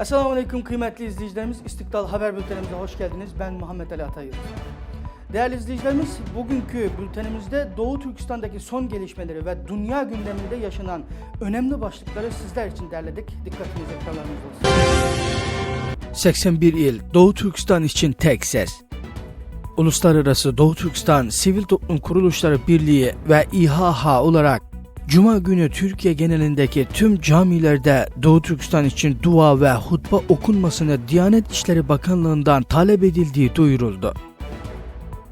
Esselamu Aleyküm kıymetli izleyicilerimiz. İstiklal Haber Bültenimize hoş geldiniz. Ben Muhammed Ali Atay Yıldız. Değerli izleyicilerimiz, bugünkü bültenimizde Doğu Türkistan'daki son gelişmeleri ve dünya gündeminde yaşanan önemli başlıkları sizler için derledik. Dikkatiniz ekranlarınızda olsun. 81 il Doğu Türkistan için tek ses. Uluslararası Doğu Türkistan Sivil Toplum Kuruluşları Birliği ve İHH olarak Cuma günü Türkiye genelindeki tüm camilerde Doğu Türkistan için dua ve hutbe okunmasını Diyanet İşleri Bakanlığı'ndan talep edildiği duyuruldu.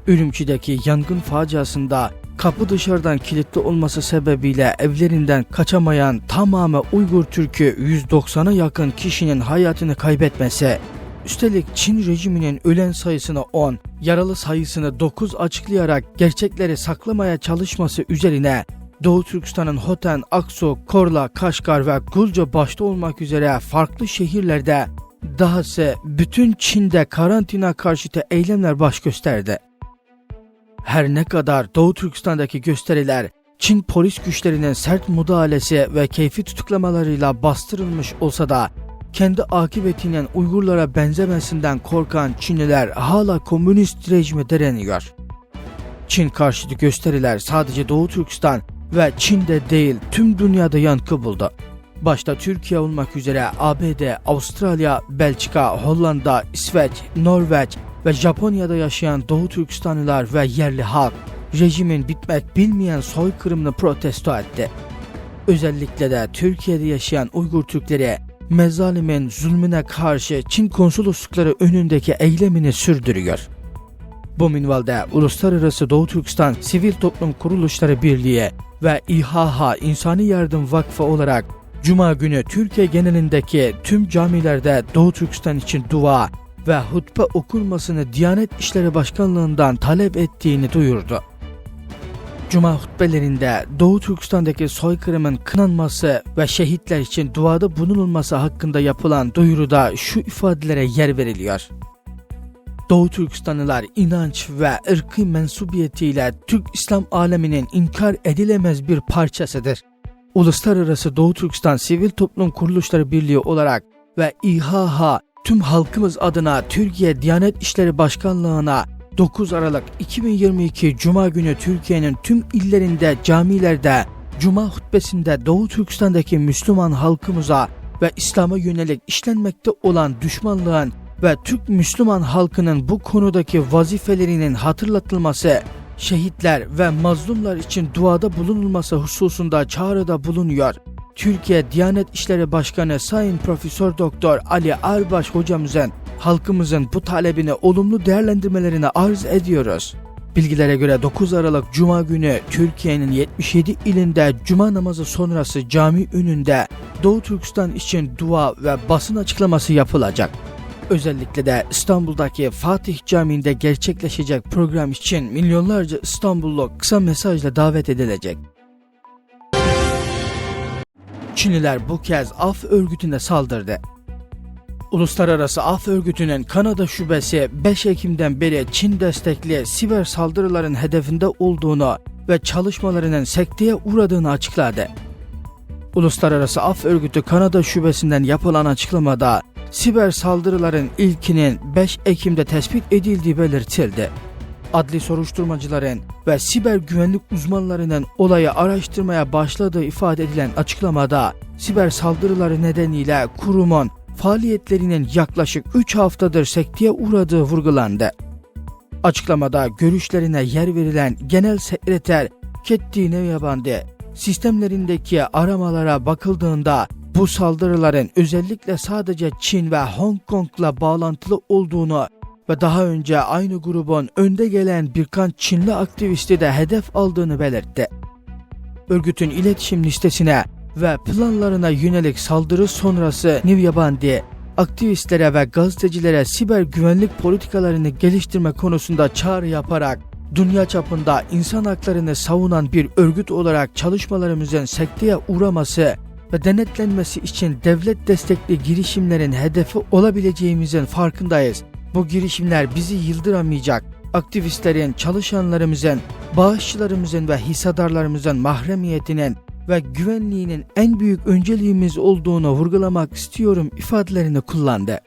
Ürümçi'deki yangın faciasında kapı dışarıdan kilitli olması sebebiyle evlerinden kaçamayan tamamı Uygur Türk'ü 190'a yakın kişinin hayatını kaybetmesi, üstelik Çin rejiminin ölen sayısını 10, yaralı sayısını 9 açıklayarak gerçekleri saklamaya çalışması üzerine Doğu Türkistan'ın Hoten, Aksu, Korla, Kaşgar ve Gulca başta olmak üzere farklı şehirlerde dahası bütün Çin'de karantina karşıtı eylemler baş gösterdi. Her ne kadar Doğu Türkistan'daki gösteriler Çin polis güçlerinin sert müdahalesi ve keyfi tutuklamalarıyla bastırılmış olsa da kendi akıbetinin Uygurlara benzemesinden korkan Çinliler hala komünist rejime direniyor. Çin karşıtı gösteriler sadece Doğu Türkistan ve Çin'de değil tüm dünyada yankı buldu. Başta Türkiye olmak üzere ABD, Avustralya, Belçika, Hollanda, İsveç, Norveç ve Japonya'da yaşayan Doğu Türkistanlılar ve yerli halk rejimin bitmek bilmeyen soykırımını protesto etti. Özellikle de Türkiye'de yaşayan Uygur Türkleri mezalimin zulmüne karşı Çin konsoloslukları önündeki eylemini sürdürüyor. Bu minvalde Uluslararası Doğu Türkistan Sivil Toplum Kuruluşları Birliği ve İHH İnsani Yardım Vakfı olarak Cuma günü Türkiye genelindeki tüm camilerde Doğu Türkistan için dua ve hutbe okunmasını Diyanet İşleri Başkanlığı'ndan talep ettiğini duyurdu. Cuma hutbelerinde Doğu Türkistan'daki soykırımın kınanması ve şehitler için duada bulunulması hakkında yapılan duyuruda şu ifadelere yer veriliyor. Doğu Türkistanlılar inanç ve ırkı mensubiyetiyle Türk İslam aleminin inkar edilemez bir parçasıdır. Uluslararası Doğu Türkistan Sivil Toplum Kuruluşları Birliği olarak ve İHH tüm halkımız adına Türkiye Diyanet İşleri Başkanlığı'na 9 Aralık 2022 Cuma günü Türkiye'nin tüm illerinde camilerde Cuma hutbesinde Doğu Türkistan'daki Müslüman halkımıza ve İslam'a yönelik işlenmekte olan düşmanlığın ve Türk Müslüman halkının bu konudaki vazifelerinin hatırlatılması, şehitler ve mazlumlar için duada bulunulması hususunda çağrıda bulunuyor. Türkiye Diyanet İşleri Başkanı Sayın Profesör Doktor Ali Arbaş hocamızın halkımızın bu talebini olumlu değerlendirmelerini arz ediyoruz. Bilgilere göre 9 Aralık Cuma günü Türkiye'nin 77 ilinde Cuma namazı sonrası cami önünde Doğu Türkistan için dua ve basın açıklaması yapılacak. Özellikle de İstanbul'daki Fatih Camii'nde gerçekleşecek program için milyonlarca İstanbullu kısa mesajla davet edilecek. Çinliler bu kez af örgütüne saldırdı. Uluslararası Af Örgütü'nün Kanada şubesi 5 Ekim'den beri Çin destekli siber saldırıların hedefinde olduğunu ve çalışmalarının sekteye uğradığını açıkladı. Uluslararası Af Örgütü Kanada şubesinden yapılan açıklamada siber saldırıların ilkinin 5 Ekim'de tespit edildiği belirtildi. Adli soruşturmacıların ve siber güvenlik uzmanlarının olayı araştırmaya başladığı ifade edilen açıklamada siber saldırıları nedeniyle kurumun faaliyetlerinin yaklaşık 3 haftadır sekteye uğradığı vurgulandı. Açıklamada görüşlerine yer verilen Genel Sekreter Ketty Nevyabandı, sistemlerindeki aramalara bakıldığında bu saldırıların özellikle sadece Çin ve Hong Kong'la bağlantılı olduğunu ve daha önce aynı grubun önde gelen birkaç Çinli aktivisti de hedef aldığını belirtti. Örgütün iletişim listesine ve planlarına yönelik saldırı sonrası Nivyabandi, aktivistlere ve gazetecilere siber güvenlik politikalarını geliştirme konusunda çağrı yaparak dünya çapında insan haklarını savunan bir örgüt olarak çalışmalarımızın sekteye uğraması ve denetlenmesi için devlet destekli girişimlerin hedefi olabileceğimizin farkındayız. Bu girişimler bizi yıldıramayacak. Aktivistlerin, çalışanlarımızın, bağışçılarımızın ve hissedarlarımızın mahremiyetinin ve güvenliğinin en büyük önceliğimiz olduğunu vurgulamak istiyorum ifadelerini kullandı.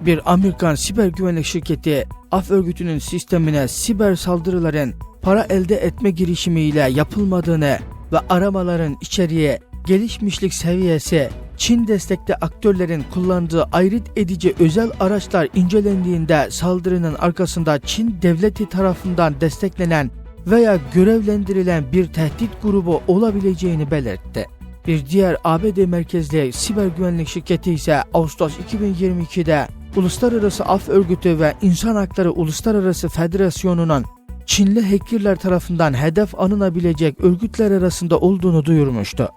Bir Amerikan siber güvenlik şirketi af örgütünün sistemine siber saldırıların para elde etme girişimiyle yapılmadığını ve aramaların içeriğe gelişmişlik seviyesi Çin destekli aktörlerin kullandığı ayrıt edici özel araçlar incelendiğinde saldırının arkasında Çin devleti tarafından desteklenen veya görevlendirilen bir tehdit grubu olabileceğini belirtti. Bir diğer ABD merkezli siber güvenlik şirketi ise Ağustos 2022'de Uluslararası Af Örgütü ve İnsan Hakları Uluslararası Federasyonu'nun Çinli hackerler tarafından hedef alınabilecek örgütler arasında olduğunu duyurmuştu.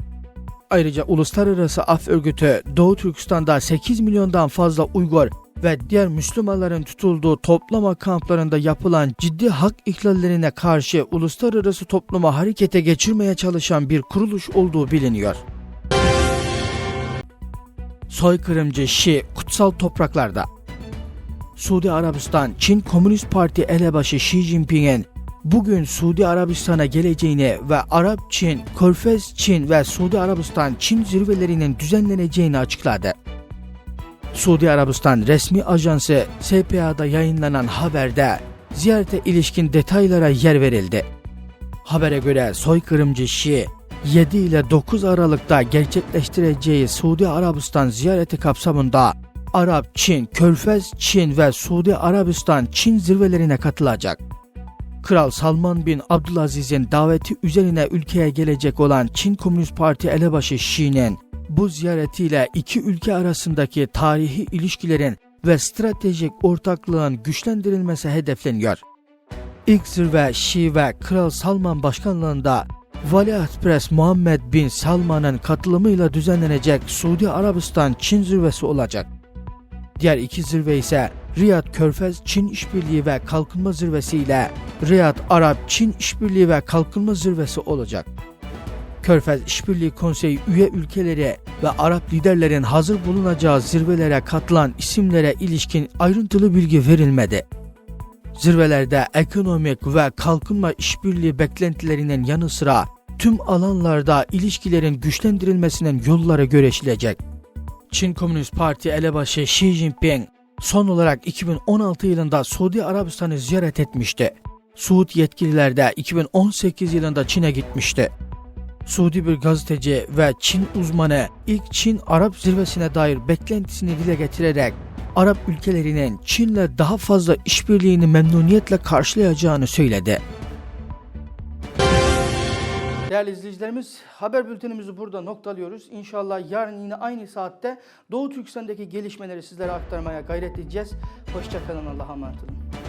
Ayrıca Uluslararası Af Örgütü Doğu Türkistan'da 8 milyondan fazla Uygur ve diğer Müslümanların tutulduğu toplama kamplarında yapılan ciddi hak ihlallerine karşı uluslararası topluma harekete geçirmeye çalışan bir kuruluş olduğu biliniyor. Soykırımcı Şii kutsal topraklarda Suudi Arabistan Çin Komünist Parti elebaşı Xi Jinping'in bugün Suudi Arabistan'a geleceğini ve Arap Çin, Körfez Çin ve Suudi Arabistan Çin zirvelerinin düzenleneceğini açıkladı. Suudi Arabistan resmi ajansı SPA'da yayınlanan haberde ziyarete ilişkin detaylara yer verildi. Habere göre soykırımcı Şii 7 ile 9 Aralık'ta gerçekleştireceği Suudi Arabistan ziyareti kapsamında Arap, Çin, Körfez, Çin ve Suudi Arabistan Çin zirvelerine katılacak. Kral Salman bin Abdülaziz'in daveti üzerine ülkeye gelecek olan Çin Komünist Parti elebaşı Xi'nin bu ziyaretiyle iki ülke arasındaki tarihi ilişkilerin ve stratejik ortaklığın güçlendirilmesi hedefleniyor. İlk zirve Şii ve Kral Salman başkanlığında Valiaht Muhammed bin Salman'ın katılımıyla düzenlenecek Suudi Arabistan Çin zirvesi olacak. Diğer iki zirve ise Riyad Körfez Çin İşbirliği ve Kalkınma Zirvesi ile Riyad Arap Çin İşbirliği ve Kalkınma Zirvesi olacak. Körfez İşbirliği Konseyi üye ülkeleri ve Arap liderlerin hazır bulunacağı zirvelere katılan isimlere ilişkin ayrıntılı bilgi verilmedi. Zirvelerde ekonomik ve kalkınma işbirliği beklentilerinin yanı sıra tüm alanlarda ilişkilerin güçlendirilmesinin yolları görüşülecek. Çin Komünist Parti elebaşı Xi Jinping son olarak 2016 yılında Suudi Arabistan'ı ziyaret etmişti. Suud yetkililer de 2018 yılında Çin'e gitmişti. Suudi bir gazeteci ve Çin uzmanı ilk Çin-Arap zirvesine dair beklentisini dile getirerek Arap ülkelerinin Çin'le daha fazla işbirliğini memnuniyetle karşılayacağını söyledi. Değerli izleyicilerimiz haber bültenimizi burada noktalıyoruz. İnşallah yarın yine aynı saatte Doğu Türkistan'daki gelişmeleri sizlere aktarmaya gayret edeceğiz. Hoşçakalın Allah'a emanet olun.